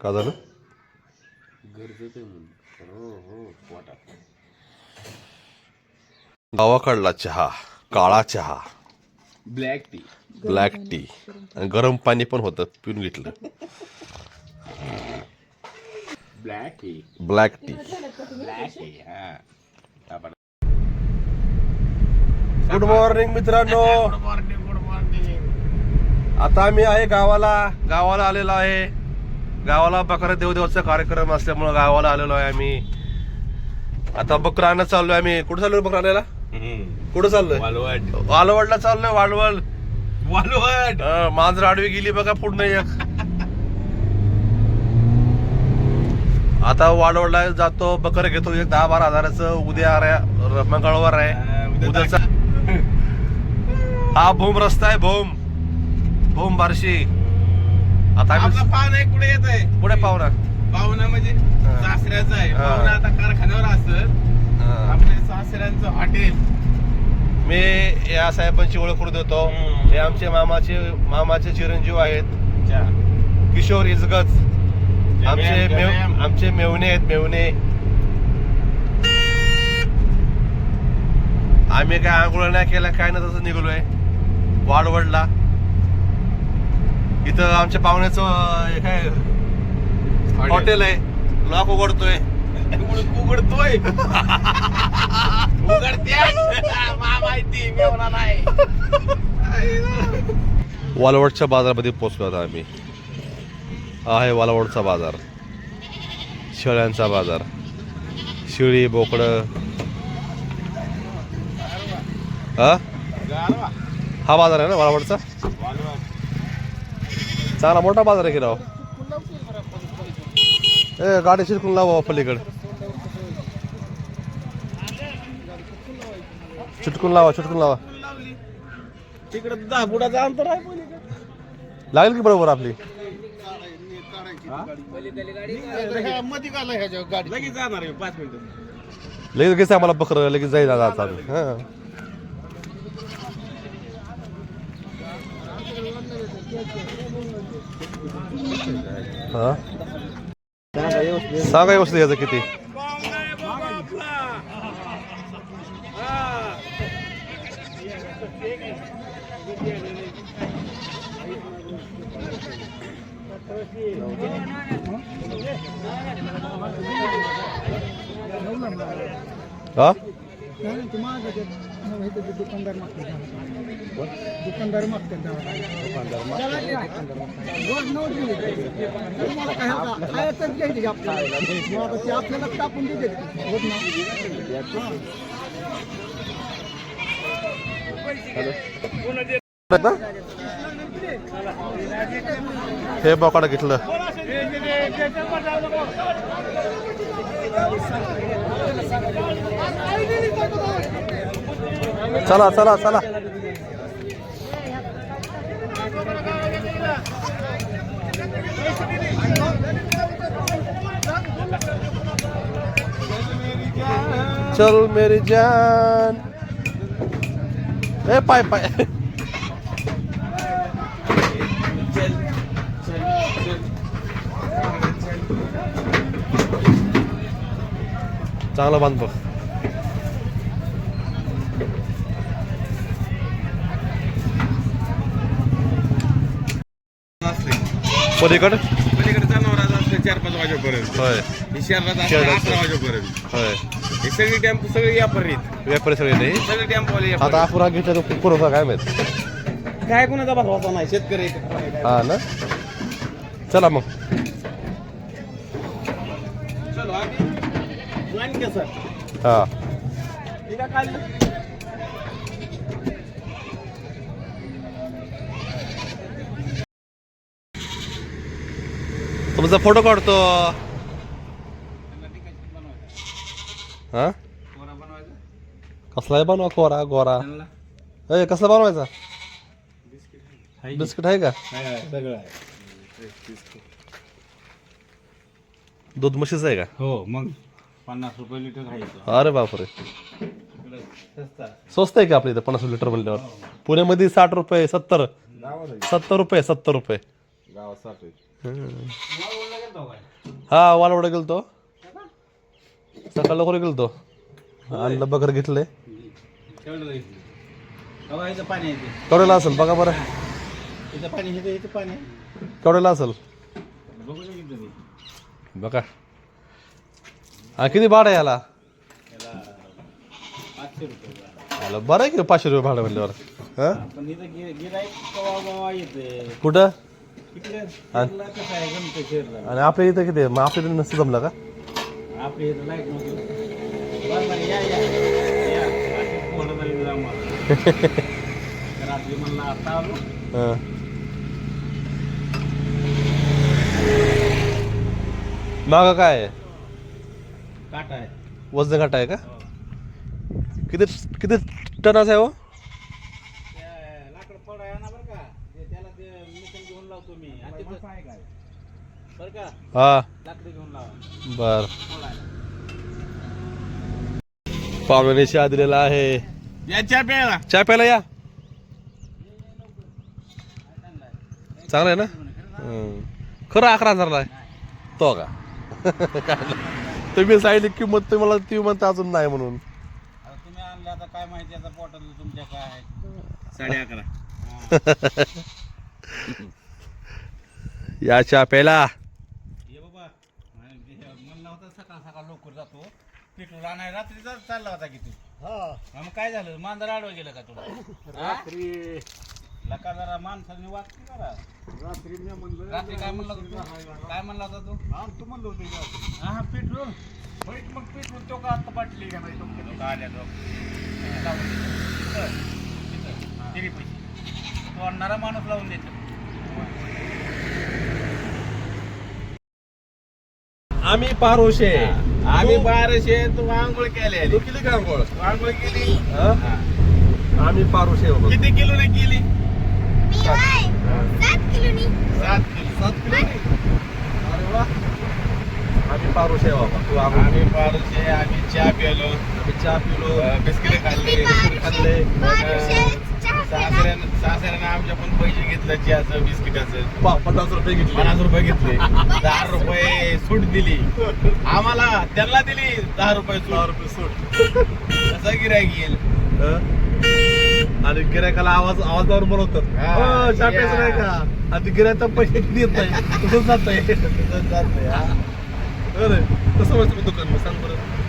का झालं? गरजेचं आहे म्हणून. हो हो गावाकडला चहा काळा चहा. ब्लॅक टी ब्लॅक टी आणि गरम पाणी पण होतं पिऊन घेतलं. Black tea black tea black tea हा. गुड मॉर्निंग मित्रांनो. गुड मॉर्निंग आता आम्ही आहे गावाला. गावाला आलेलो आहे. गावाला बकरा देवदेवाचा कार्यक्रम असल्यामुळं गावाला आलेलो आहे आम्ही. आता बकरा आणत चाललोय आम्ही. कुठं चाललोय बकरा आणायला कुठं चाललोय? वालवड. वालवडला चाललोय वालवड. वालवड. मांजर आडवी गेली बघा पुढनं एक. आता वालवडला जातो बकर घेतो एक दहा बारा हजाराचं. उद्या मंगळवार आहे. उद्या उद्याचा हा भूम रस्ता आहे भूम. भूम बारशी. आता आपला आम्ही पाहुणा एक कुठे येत आहे पुढे पाहुणा. पाहुणा म्हणजे हा. सासऱ्याचा आहे. हा. पाहुणा आता कारखान्यावर असत अं, आपल्या सासऱ्यांचं हॉटेल. मी या साहेबांची ओळख करून देतो. हम्म. हे आमचे मामाचे मामाचे चिरंजीव आहेत. किशोर इजगत आमचे मेव आमचे मेवणे आहेत मेवणे. आम्ही काय आंघोळ नाही केल्या काय ना तसं निघलोय. वाडवडला. इथं आमच्या पाहुण्याचं काय? हॉटेल आहे. लॉक उघडतोय. उघडतोय. उघडते माहिती वालवडच्या बाजारामध्ये पोहोचलो आता आम्ही. हा आहे वालवडचा बाजार. शेळ्यांचा बाजार. शेळी बोकडं. हा. हा बाजार आहे ना वालवडचा? वालवड. चांगला मोठा बाज़ार आहे की राव? ए गाडी शिरकून लावा पलीकडे. चिटकून लावा चिटकून लावा. तिकडे दहा फुटाचं अंतर आहे पलीकडे. लागेल की बरोबर आपली? लगेच जाणार आहे पाच मिनिटं. लगेच घेते आम्हाला बकर लगेच जाईल आता आता. हा? सांगा व्यवस्थित याचं किती? हा? नाही तुम्हाला दुकानदार मागतात दुकानदार मागतात रोज नऊ दिले तुम्हाला काय हरकत? खायचंच घ्यायचे की आपल्याला. ते आपल्याला कापून देते. होत ना हे बोकाडा घेतलं. चला चला चला चल मेरी जान ए पाय पाय चांगला बांध बघ पलीकड? पलीकडे जनावरांचं असतं चार पाच वाजेपर्यंत. होय. हे शहरात असतं शहरात अकरा वाजेपर्यंत. होय. हे सगळी टेम्पो सगळे व्यापारी आहेत. व्यापारी सगळे नाही सगळे टेम्पोवाले आता व्यापारी आपण हा घेतला तो कोण होता काय माहीत. आहेत. काय कोणाचा भरवसा नाही शेतकरी. हा ना? चला मग. चलो आम्ही हा. काढलं तुमचा फोटो काढतो. हा? कसला आहे बनवा कोरा गोरा. ए कसला बनवायचा? बिस्किट आहे का? दूध म्हशीचं आहे का? हो मग पन्नास रुपये लिटर आहे अरे बापरे. स्वस्त आहे का आपल्या इथं पन्नास लिटर म्हणल्यावर? पुण्यामध्ये साठ रुपये सत्तर. सत्तर रुपये सत्तर रुपये. हम्म. हा वालवडा गेलतो. सकाळ लवकर गेलतो. आणलं बकर घेतलंय इथं केवढ्याला असेल? बघा बरं. पाणी केवढ्याला असेल? बघा. हा किती भाडं आहे याला? पाचशे बरं आहे की पाचशे रुपये भाडं म्हणल्यावर? हा? कुठं? आणि आपल्या इथं किती? मग आपल्या इथं नसतं जमलं का? आपल्या इथं लाइट नव्हती. हा. मागं काय काटा आहे. वजन काटा आहे का? किती किती टनाचं आहे हो त्या लाकड पड आहे ना बरं का ते त्याला ते मिशन घेऊन लावतो मी आणि तिथं बरं का हा. लाकडी घेऊन लावा. बर. पाहुण्याने दिलेला आहे. चहा प्यायला. या. चांगला आहे ना. खरं अकरा हजारला आहे. तो का? तुम्ही सांगितली किंमत तुम्हाला ती म्हणता अजून नाही म्हणून. आता तुम्ही आणले आता काय माहिती आता बॉटल तुमच्या काय आहे. साडे अकरा. या चहा प्यायला ये बाबा म्हणलं होतं सकाळ लवकर जातो. पेट्रोल आणाय रात्री जा- चालला होता की तू? हा, मग काय झालं? मांजर आडवं गेलं का तुला? रात्री लका जरा माणसाने वाचली जरा. रात्री रात्री काय म्हणला होता तू? काय म्हणला होता तू? तू म्हणलं होतं हा पेट्रोल मग पेट्रोल तो का आता पाटली का नाही तो आल्या तो? तिरी पैसे. तो आणणारा माणूस लावून देतो. आम्ही पारोशे. आम्ही बाराशे तू आंघोळ केले तू किती का अंघोळ आंघोळ केली. आम्ही पारोशे बाबा किती किलो? ने केली सात किलोनी. सात किलो. सात किलो अरे वा. आम्ही पारोशे बाबा तू आंघोळ आम्ही बाराशे आम्ही चहा प्यालो आम्ही चहा पिलो. बिस्किट खाल्ले. खाल्ले. बाराशे. सासऱ्यानं सासऱ्यानं आमच्या पण पैसे घेतलं चहाचं बिस्किटाचं. पा- पन्नास रुपये घेतले. पन्नास रुपये घेतले. दहा रुपये सूट दिली. आम्हाला त्यांना दिली दहा रुपये दहा सूट रुपये सूट. कसं गिरायक येईल? हं? आणि गिरायकाला आवाज आवाजावर बोलवतात. हा, "हो, चहा प्यायचं या." नाही का? आणि गिरायचा पैसे देत नाही. तसंच जात आहे तसंच जातंय, हा. कसं म्हणतो दुकान? मग सांग बरं.